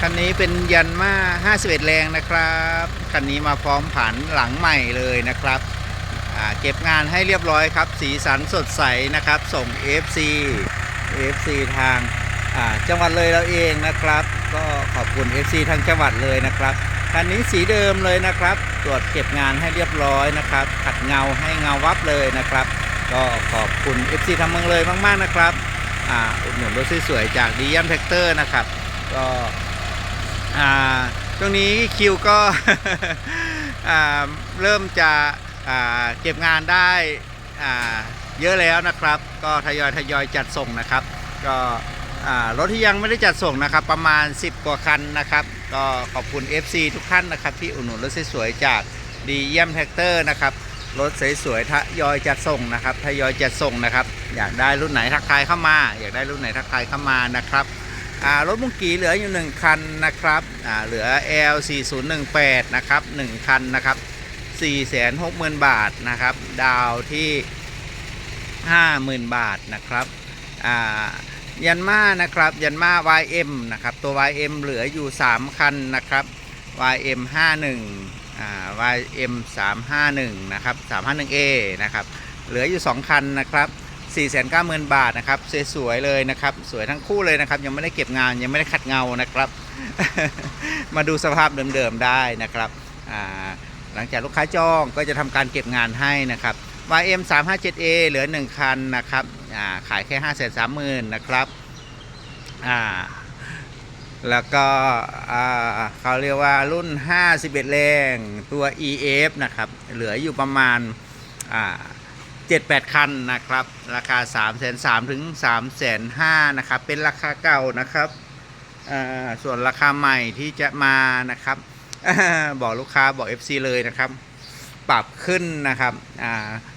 คันนี้เป็นยันมา51 แรงนะครับ คันนี้มาพร้อมผันหลังใหม่เลยนะครับเก็บงานให้เรียบร้อยครับ สีสันสดใสนะครับ ส่ง FC FC ทางาจังหวัดเลยเราเองนะครับ ก็ขอบคุณ FC ทางจังหวัดเลยนะครับ คันนี้สีเดิมเลยนะครับ ตรวจเก็บงานให้เรียบร้อยนะครับ ขัดเงาให้เงาวับเลยนะครับ ก็ขอบคุณ FC ทางเมืองเลยมาก ๆนะครับอุดหนุนรถสวยๆจากดียัมแท็กเตอร์นะครับ ก็ ช่วงนี้คิวก็เริ่มจะเก็บงานได้เยอะแล้วนะครับ ก็ทยอยทยอยจัดส่งนะครับ ก็รถที่ยังไม่ได้จัดส่งนะครับ ประมาณ 10 กว่าคันนะครับ ก็ขอบคุณ FC ทุกท่านนะครับ ที่อุดหนุนรถสวยๆจากดีเยี่ยมแท็กเตอร์นะครับรถสวยๆทยอยจัดส่งนะครับทยอยจัดส่งนะครับ อยากได้รุ่นไหนทักทายเข้ามา อยากได้รุ่นไหนทักทายเข้ามานะครับ รถมุงกีเหลืออยู่ 1 คันนะครับเหลือ L 4 0 1 8 นะครับ1คันนะครับ460,000 บาทนะครับ ดาวที่ 50,000 บาทนะครับยันมานะครับยันมา YM นะครับตัว YM เหลืออยู่ 3 คันนะครับ YM 51อ่า YM 351นะครับ 351A นะครับเหลืออยู่ 2 คันนะครับ 490,000 บาทนะครับสวยๆเลยนะครับ สวยทั้งคู่เลยนะครับ ยังไม่ได้เก็บงานยังไม่ได้ขัดเงานะครับ มาดูสภาพเดิมๆได้นะครับหลังจากลูกค้าจองก็จะทำการเก็บงานให้นะครับ YM 357A เหลือ 1 คันนะครับาขายแค่ 5 3 0 0 0 0นะครับแล้วก็เขาเรียกว่ารุ่น 51 แรงตัว EF นะครับ เหลืออยู่ประมาณอ่า 7-8 คันนะครับ ราคา 3 3 0 0 0ถึง3 5 0 0 0นะครับ เป็นราคาเก่านะครับส่วนราคาใหม่ที่จะมานะครับบอกลูกค้าบอก FC เลยนะครับ ปรับขึ้นนะครับ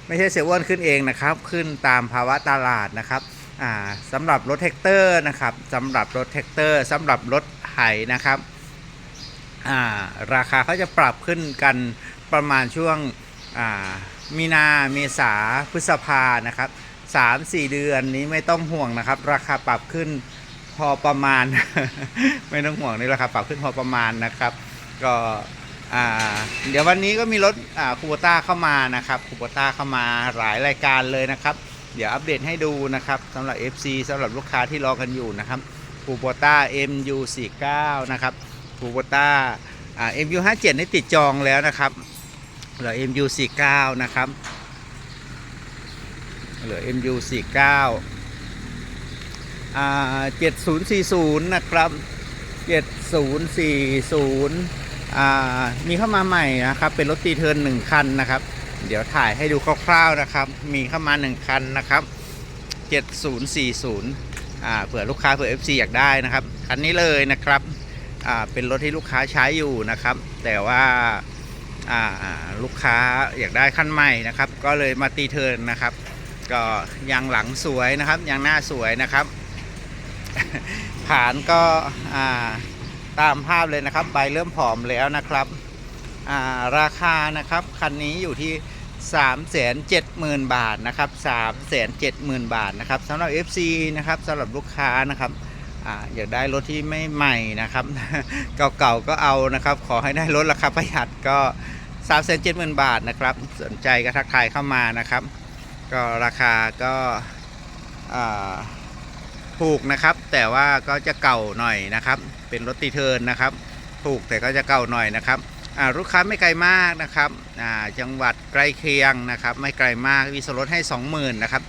ไม่ใช่เซเว่นขึ้นเองนะครับ ขึ้นตามภาวะตลาดนะครับสำหรับรถแท็กเตอร์นะครับสำหรับรถแท็กเตอร์สำหรับรถไถนะครับราคาเขาจะปรับขึ้นกันประมาณช่วง มีนาเมษาพฤษภานะครับสามสี่เดือนนี้ไม่ต้องห่วงนะครับ ราคาปรับขึ้นพอประมาณ ไม่ต้องห่วงนี่ราคาปรับขึ้นพอประมาณนะครับ ก็เดี๋ยววันนี้ก็มีรถคูโบต้าเข้ามานะครับคูโบต้าเข้ามาหลายรายการเลยนะครับ เดี๋ยวอัปเดตให้ดูนะครับสำหรับ FC สำหรับลูกค้าที่รอกันอยู่นะครับคูโบต้า MU49 นะครับคูโบต้าอ่า MU57 นี่ติดจองแล้วนะครับ เหลือ MU49 นะครับ เหลือ MU49 อ่า7040 นะครับ 7040 อ่า มีเข้ามาใหม่นะครับ เป็นรถตีเทิร์นหนึ่งคันนะครับ เดี๋ยวถ่ายให้ดูคร่าวๆนะครับ มีเข้ามาหนึ่งคันนะครับ 7040 อ่า เผื่อลูกค้าเผื่อ FC อยากได้นะครับ คันนี้เลยนะครับ อ่า เป็นรถที่ลูกค้าใช้อยู่นะครับ แต่ว่า ลูกค้าอยากได้คันใหม่นะครับ ก็เลยมาตีเทิร์นนะครับ ก็ยางหลังสวยนะครับยางหน้าสวยนะครับฐานก็าตามภาพเลยนะครับใบเริ่มผอมแล้วนะครับาราคานะครับคันนี้อยู่ที่ 370,000 บาทนะครับ370,000 บาทนะครับสำหรับ FC นะครับสำหรับลูกค้านะครับออยากได้รถที่ไม่ใหม่นะครับ เก่าๆก็เอานะครับ ขอให้ได้รถราคาประหยัดก็ 370,000บาทนะครับ สนใจก็ทักทายเข้ามานะครับ ก็ราคาก็าถูกนะครับ แต่ว่าก็จะเก่าหน่อยนะครับ เป็นรถตีเทิร์นนะครับ ถูกแต่ก็จะเก่าหน่อยนะครับอ่าลูกค้าไม่ไกลมากนะครับจังหวัดใกล้เคียงนะครับ ไม่ไกลมากมีส่วนลดให้ 20,000นะครับ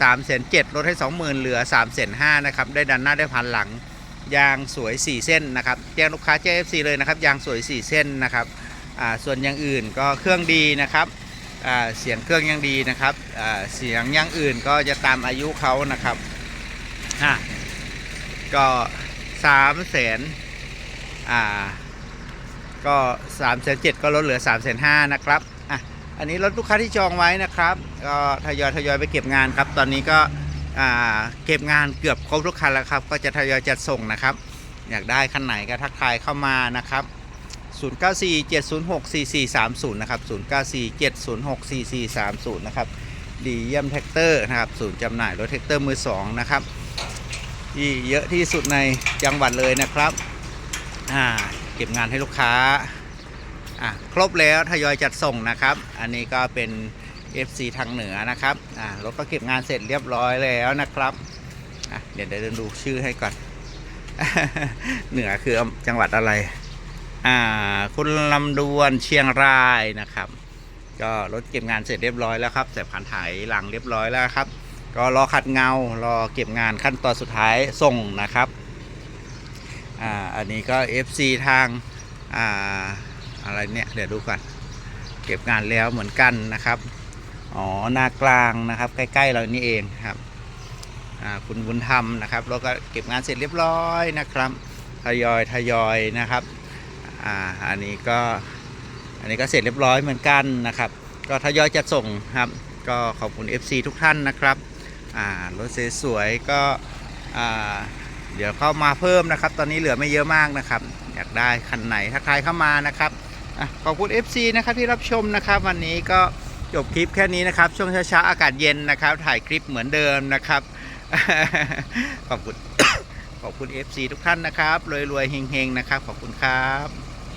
3 7 0 0 0ลดให้ 20,000 เหลือ 3 5 0 0 0นะครับ ได้ดันหน้าได้พันหลัง ยางสวย 4 เส้นนะครับ แจ้งลูกค้าแจ้ง FC เลยนะครับ ยางสวย 4 เส้นนะครับ ส่วนอย่างอื่นก็เครื่องดีนะครับเสียงเครื่องยังดีนะครับเสียงอย่างอื่นก็จะตามอายุเขานะครับก็สามแสนอ่าก็สามแสนเจ็ดก็ลดเหลือสามแสนห้านะครับอะอันนี้รถลูกค้าที่จองไว้นะครับก็ทยอยทยอยไปเก็บงานครับ ตอนนี้ก็อ่าเก็บงานเกือบครบทุกคันแล้วครับ ก็จะทยอยจัดส่งนะครับ อยากได้คันไหนก็ทักทายเข้ามานะครับ 0947064430 นะครับ 0947064430 นะครับ ดีเยี่ยมแท็กเตอร์นะครับ ศูนย์จำหน่ายรถแท็กเตอร์มือสองนะครับ ที่เยอะที่สุดในจังหวัดเลยนะครับ อ่า เก็บงานให้ลูกค้า อะครบแล้วทยอยจัดส่งนะครับ อันนี้ก็เป็น FC ทางเหนือนะครับ อ่ารถก็เก็บงานเสร็จเรียบร้อยแล้วนะครับอะเดี๋ยวเดินดูชื่อให้ก่อน เหนือคือจังหวัดอะไร อ่าคุณลำดวนเชียงรายนะครับ ก็รถเก็บงานเสร็จเรียบร้อยแล้วครับแต่ผ่านถ่ายหลังเรียบร้อยแล้วครับ ก็รอขัดเงารอเก็บงานขั้นตอนสุดท้ายส่งนะครับอ่าอันนี้ก็ FC ทางอ่าอะไรเนี่ยเดี๋ยวดูก่อนเก็บงานแล้วเหมือนกันนะครับอ๋อหน้ากลางนะครับ ใกล้ๆเรานี่เองครับอ่าคุณบุญธรรมนะครับแล้วก็เก็บงานเสร็จเรียบร้อยนะครับทยอยทยอยนะครับ อ่าอันนี้ก็อันนี้ก็เสร็จเรียบร้อยเหมือนกันนะครับ ก็ทยอยจัดส่งครับ ก็ขอบคุณ FC ทุกท่านนะครับอ่ารถสวยๆก็อ่าเดี๋ยวเข้ามาเพิ่มนะครับ ตอนนี้เหลือไม่เยอะมากนะครับ อยากได้คันไหนถ้าใครเข้ามานะครับอขอบคุณ FC นะครับที่รับชมนะครับ วันนี้ก็จบคลิปแค่นี้นะครับ ช่วงเช้าๆอากาศเย็นนะครับ ถ่ายคลิปเหมือนเดิมนะครับ ขอบคุณขอบคุณ FC ทุกท่านนะครับรวยๆเฮงๆนะครับ ขอบคุณครับ